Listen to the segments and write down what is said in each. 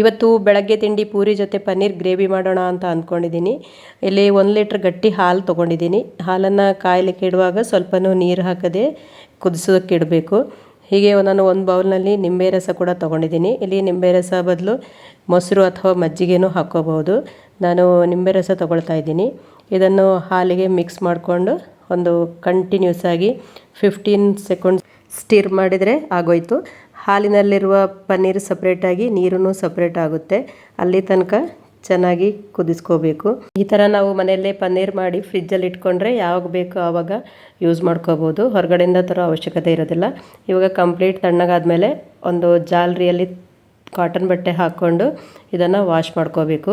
ಇವತ್ತು ಬೆಳಗ್ಗೆ ತಿಂಡಿ ಪೂರಿ ಜೊತೆ ಪನ್ನೀರ್ ಗ್ರೇವಿ ಮಾಡೋಣ ಅಂತ ಅಂದ್ಕೊಂಡಿದ್ದೀನಿ. ಇಲ್ಲಿ ಒಂದು ಲೀಟ್ರ್ ಗಟ್ಟಿ ಹಾಲು ತೊಗೊಂಡಿದ್ದೀನಿ. ಹಾಲನ್ನು ಕಾಯಲಿಕ್ಕೆ ಇಡುವಾಗ ಸ್ವಲ್ಪನೂ ನೀರು ಹಾಕದೆ ಕುದಿಸೋದಕ್ಕೆ ಇಡಬೇಕು. ಹೀಗೆ ನಾನು ಒಂದು ಬೌಲ್ನಲ್ಲಿ ನಿಂಬೆ ರಸ ಕೂಡ ತೊಗೊಂಡಿದ್ದೀನಿ. ಇಲ್ಲಿ ನಿಂಬೆ ರಸ ಬದಲು ಮೊಸರು ಅಥವಾ ಮಜ್ಜಿಗೆನೂ ಹಾಕ್ಕೋಬಹುದು. ನಾನು ನಿಂಬೆ ರಸ ತೊಗೊಳ್ತಾ ಇದ್ದೀನಿ. ಇದನ್ನು ಹಾಲಿಗೆ ಮಿಕ್ಸ್ ಮಾಡಿಕೊಂಡು ಒಂದು ಕಂಟಿನ್ಯೂಸ್ ಆಗಿ ಫಿಫ್ಟೀನ್ ಸೆಕೆಂಡ್ಸ್ ಸ್ಟಿರ್ ಮಾಡಿದರೆ ಆಗೋಯಿತು. ಹಾಲಿನಲ್ಲಿರುವ ಪನ್ನೀರ್ ಸಪ್ರೇಟಾಗಿ ನೀರೂ ಸಪ್ರೇಟ್ ಆಗುತ್ತೆ. ಅಲ್ಲಿ ತನಕ ಚೆನ್ನಾಗಿ ಕುದಿಸ್ಕೋಬೇಕು. ಈ ಥರ ನಾವು ಮನೆಯಲ್ಲೇ ಪನ್ನೀರ್ ಮಾಡಿ ಫ್ರಿಜ್ಜಲ್ಲಿ ಇಟ್ಕೊಂಡ್ರೆ ಯಾವಾಗ ಬೇಕು ಆವಾಗ ಯೂಸ್ ಮಾಡ್ಕೋಬೋದು. ಹೊರಗಡೆಯಿಂದ ತರೋ ಅವಶ್ಯಕತೆ ಇರೋದಿಲ್ಲ. ಇವಾಗ ಕಂಪ್ಲೀಟ್ ತಣ್ಣಗಾದ್ಮೇಲೆ ಒಂದು ಜಾಲರಿಯಲ್ಲಿ ಕಾಟನ್ ಬಟ್ಟೆ ಹಾಕ್ಕೊಂಡು ಇದನ್ನು ವಾಶ್ ಮಾಡ್ಕೋಬೇಕು.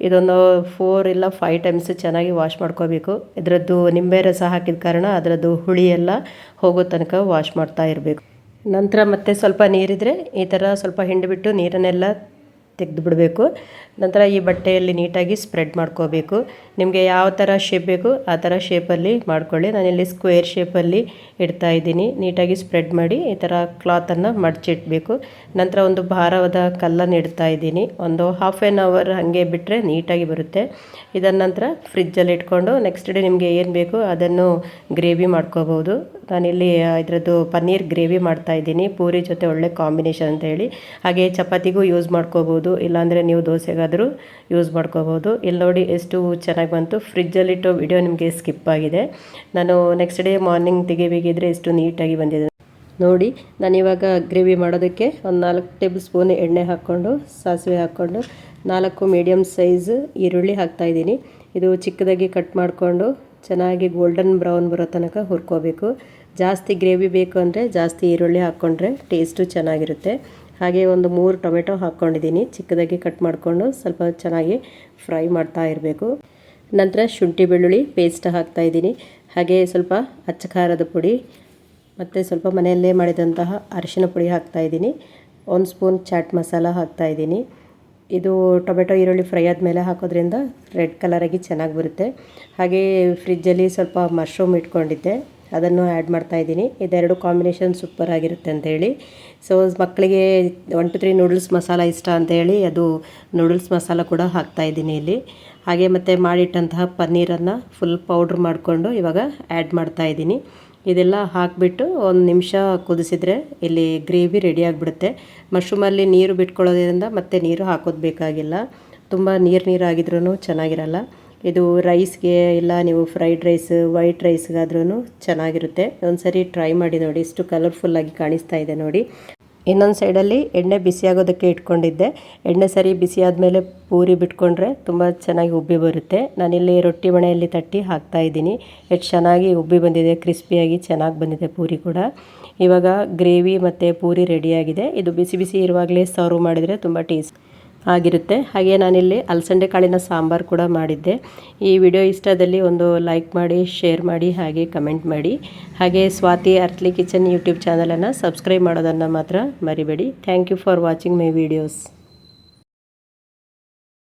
ಇದೊಂದು ಫೋರ್ ಇಲ್ಲ ಫೈವ್ ಟೈಮ್ಸ್ ಚೆನ್ನಾಗಿ ವಾಶ್ ಮಾಡ್ಕೋಬೇಕು. ಇದರದ್ದು ನಿಂಬೆ ರಸ ಹಾಕಿದ ಕಾರಣ ಅದರದ್ದು ಹುಳಿ ಎಲ್ಲ ಹೋಗೋ ತನಕ ವಾಶ್ ಮಾಡ್ತಾ ಇರಬೇಕು. ನಂತರ ಮತ್ತೆ ಸ್ವಲ್ಪ ನೀರಿದ್ರೆ ಈ ಥರ ಸ್ವಲ್ಪ ಹಿಂಡಿಬಿಟ್ಟು ನೀರನ್ನೆಲ್ಲ ತೆಗೆದು ಬಿಡಬೇಕು ನಂತರ ಈ ಬಟ್ಟೆಯಲ್ಲಿ ನೀಟಾಗಿ ಸ್ಪ್ರೆಡ್ ಮಾಡ್ಕೋಬೇಕು. ನಿಮಗೆ ಯಾವ ಥರ ಶೇಪ್ ಬೇಕು, ಆ ಥರ ಶೇಪಲ್ಲಿ ಮಾಡ್ಕೊಳ್ಳಿ. ನಾನಿಲ್ಲಿ ಸ್ಕ್ವೇರ್ ಶೇಪಲ್ಲಿ ಇಡ್ತಾ ಇದ್ದೀನಿ. ನೀಟಾಗಿ ಸ್ಪ್ರೆಡ್ ಮಾಡಿ ಈ ಥರ ಕ್ಲಾತನ್ನು ಮಡಚಿಟ್ಬೇಕು. ನಂತರ ಒಂದು ಭಾರವಾದ ಕಲ್ಲನ್ನು ಇಡ್ತಾ ಇದ್ದೀನಿ. ಒಂದು ಹಾಫ್ ಆ್ಯನ್ ಅವರ್ ಹಾಗೆ ಬಿಟ್ಟರೆ ನೀಟಾಗಿ ಬರುತ್ತೆ. ಇದನ್ನ ನಂತರ ಫ್ರಿಜ್ಜಲ್ಲಿ ಇಟ್ಕೊಂಡು ನೆಕ್ಸ್ಟ್ ಡೇ ನಿಮಗೆ ಏನು ಬೇಕು ಅದನ್ನು ಗ್ರೇವಿ ಮಾಡ್ಕೋಬೋದು. ನಾನಿಲ್ಲಿ ಇದರದ್ದು ಪನ್ನೀರ್ ಗ್ರೇವಿ ಮಾಡ್ತಾ ಇದ್ದೀನಿ. ಪೂರಿ ಜೊತೆ ಒಳ್ಳೆ ಕಾಂಬಿನೇಷನ್ ಅಂತ ಹೇಳಿ. ಹಾಗೆ ಚಪಾತಿಗೂ ಯೂಸ್ ಮಾಡ್ಕೋಬೋದು. ಇಲ್ಲಾಂದರೆ ನೀವು ದೋಸೆಗಾದರೂ ಯೂಸ್ ಮಾಡ್ಕೋಬೋದು. ಇಲ್ಲಿ ನೋಡಿ ಎಷ್ಟು ಚೆನ್ನಾಗಿ ಬಂತು. ಫ್ರಿಜ್ಜಲ್ಲಿಟ್ಟು ವಿಡಿಯೋ ನಿಮಗೆ ಸ್ಕಿಪ್ ಆಗಿದೆ. ನಾನು ನೆಕ್ಸ್ಟ್ ಡೇ ಮಾರ್ನಿಂಗ್ ತೆಗಿಬೇಕಿದ್ರೆ ಎಷ್ಟು ನೀಟಾಗಿ ಬಂದಿದೆ. ನೋಡಿ, ನಾನು ಇವಾಗ ಗ್ರೇವಿ ಮಾಡೋದಕ್ಕೆ ಒಂದು ನಾಲ್ಕು ಟೇಬಲ್ ಸ್ಪೂನ್ ಎಣ್ಣೆ ಹಾಕ್ಕೊಂಡು, ಸಾಸಿವೆ ಹಾಕ್ಕೊಂಡು, ನಾಲ್ಕು ಮೀಡಿಯಮ್ ಸೈಜ್ ಈರುಳ್ಳಿ ಹಾಕ್ತಾಯಿದ್ದೀನಿ ಇದು ಚಿಕ್ಕದಾಗಿ ಕಟ್ ಮಾಡಿಕೊಂಡು ಚೆನ್ನಾಗಿ ಗೋಲ್ಡನ್ ಬ್ರೌನ್ ಬರೋ ತನಕ ಹುರ್ಕೋಬೇಕು. ಜಾಸ್ತಿ ಗ್ರೇವಿ ಬೇಕು ಅಂದರೆ ಜಾಸ್ತಿ ಈರುಳ್ಳಿ ಹಾಕ್ಕೊಂಡ್ರೆ ಟೇಸ್ಟು ಚೆನ್ನಾಗಿರುತ್ತೆ. ಹಾಗೆ ಒಂದು ಮೂರು ಟೊಮೆಟೊ ಹಾಕ್ಕೊಂಡಿದ್ದೀನಿ. ಚಿಕ್ಕದಾಗಿ ಕಟ್ ಮಾಡಿಕೊಂಡು ಸ್ವಲ್ಪ ಚೆನ್ನಾಗಿ ಫ್ರೈ ಮಾಡ್ತಾ ಇರಬೇಕು. ನಂತರ ಶುಂಠಿ ಬೆಳ್ಳುಳ್ಳಿ ಪೇಸ್ಟ್ ಹಾಕ್ತಾಯಿದ್ದೀನಿ ಹಾಗೆ ಸ್ವಲ್ಪ ಅಚ್ಚ ಖಾರದ ಪುಡಿ ಮತ್ತು ಸ್ವಲ್ಪ ಮನೆಯಲ್ಲೇ ಮಾಡಿದಂತಹ ಅರಿಶಿನ ಪುಡಿ ಹಾಕ್ತಾಯಿದ್ದೀನಿ ಒಂದು ಸ್ಪೂನ್ ಚಾಟ್ ಮಸಾಲ ಹಾಕ್ತಾಯಿದ್ದೀನಿ ಇದು ಟೊಮೆಟೊ ಈರುಳ್ಳಿ ಫ್ರೈ ಆದಮೇಲೆ ಹಾಕೋದ್ರಿಂದ ರೆಡ್ ಕಲರಾಗಿ ಚೆನ್ನಾಗಿ ಬರುತ್ತೆ. ಹಾಗೆ ಫ್ರಿಜ್ಜಲ್ಲಿ ಸ್ವಲ್ಪ ಮಶ್ರೂಮ್ ಇಟ್ಕೊಂಡಿದ್ದೆ. ಅದನ್ನು ಆ್ಯಡ್ ಮಾಡ್ತಾಯಿದ್ದೀನಿ ಇದೆರಡು ಕಾಂಬಿನೇಷನ್ ಸೂಪರ್ ಆಗಿರುತ್ತೆ ಅಂತೇಳಿ. ಸೊ ಮಕ್ಕಳಿಗೆ one two three noodles masala ಇಷ್ಟ ಅಂತೇಳಿ ಅದು ನೂಡಲ್ಸ್ ಮಸಾಲ ಕೂಡ ಹಾಕ್ತಾ ಇದ್ದೀನಿ ಇಲ್ಲಿ. ಹಾಗೆ ಮತ್ತು ಮಾಡಿಟ್ಟಂತಹ ಪನ್ನೀರನ್ನು ಫುಲ್ ಪೌಡ್ರ್ ಮಾಡಿಕೊಂಡು ಇವಾಗ ಆ್ಯಡ್ ಮಾಡ್ತಾಯಿದ್ದೀನಿ ಇದೆಲ್ಲ ಹಾಕಿಬಿಟ್ಟು ಒಂದು ನಿಮಿಷ ಕುದಿಸಿದ್ರೆ ಇಲ್ಲಿ ಗ್ರೇವಿ ರೆಡಿ ಆಗಿಬಿಡುತ್ತೆ. ಮಶ್ರೂಮಲ್ಲಿ ನೀರು ಬಿಟ್ಕೊಳ್ಳೋದ್ರಿಂದ ಮತ್ತೆ ನೀರು ಹಾಕೋದು ಬೇಕಾಗಿಲ್ಲ. ತುಂಬ ನೀರು ನೀರಾಗಿದ್ರೂ ಚೆನ್ನಾಗಿರಲ್ಲ. ಇದು ರೈಸ್ಗೆ ಇಲ್ಲ, ನೀವು ಫ್ರೈಡ್ ರೈಸ್ ವೈಟ್ ರೈಸ್ಗಾದ್ರೂ ಚೆನ್ನಾಗಿರುತ್ತೆ. ಒಂದು ಸರಿ ಟ್ರೈ ಮಾಡಿ ನೋಡಿ, ಇಷ್ಟು ಕಲರ್ಫುಲ್ಲಾಗಿ ಕಾಣಿಸ್ತಾ ಇದೆ ನೋಡಿ. ಇನ್ನೊಂದು ಸೈಡಲ್ಲಿ ಎಣ್ಣೆ ಬಿಸಿಯಾಗೋದಕ್ಕೆ ಇಟ್ಕೊಂಡಿದ್ದೆ. ಎಣ್ಣೆ ಸರಿ ಬಿಸಿ ಆದಮೇಲೆ ಪೂರಿ ಬಿಟ್ಕೊಂಡ್ರೆ ತುಂಬ ಚೆನ್ನಾಗಿ ಉಬ್ಬಿ ಬರುತ್ತೆ. ನಾನಿಲ್ಲಿ ರೊಟ್ಟಿ ಮಣೆಯಲ್ಲಿ ತಟ್ಟಿ ಹಾಕ್ತಾ ಇದ್ದೀನಿ. ಎಷ್ಟು ಚೆನ್ನಾಗಿ ಉಬ್ಬಿ ಬಂದಿದೆ ಕ್ರಿಸ್ಪಿಯಾಗಿ ಚೆನ್ನಾಗಿ ಬಂದಿದೆ ಪೂರಿ ಕೂಡ. ಇವಾಗ ಗ್ರೇವಿ ಮತ್ತು ಪೂರಿ ರೆಡಿಯಾಗಿದೆ ಇದು ಬಿಸಿ ಬಿಸಿ ಇರುವಾಗಲೇ ಸರ್ವ್ ಮಾಡಿದರೆ ತುಂಬ ಟೇಸ್ಟ್ ಆಗಿರುತ್ತೆ. ಹಾಗೆ ನಾನಿಲ್ಲಿ ಅಲಸಂಡೆ ಕಾಳಿನ ಸಾಂಬಾರು ಕೂಡ ಮಾಡಿದ್ದೆ. ಈ ವಿಡಿಯೋ ಇಷ್ಟದಲ್ಲಿ ಒಂದು ಲೈಕ್ ಮಾಡಿ, ಶೇರ್ ಮಾಡಿ, ಹಾಗೆ ಕಮೆಂಟ್ ಮಾಡಿ. ಹಾಗೆ ಸ್ವಾತಿ ಅರ್ತ್ಲಿ ಕಿಚನ್ ಯೂಟ್ಯೂಬ್ ಚಾನಲನ್ನು ಸಬ್ಸ್ಕ್ರೈಬ್ ಮಾಡೋದನ್ನು ಮಾತ್ರ ಮರಿಬೇಡಿ. Thank you for watching my videos.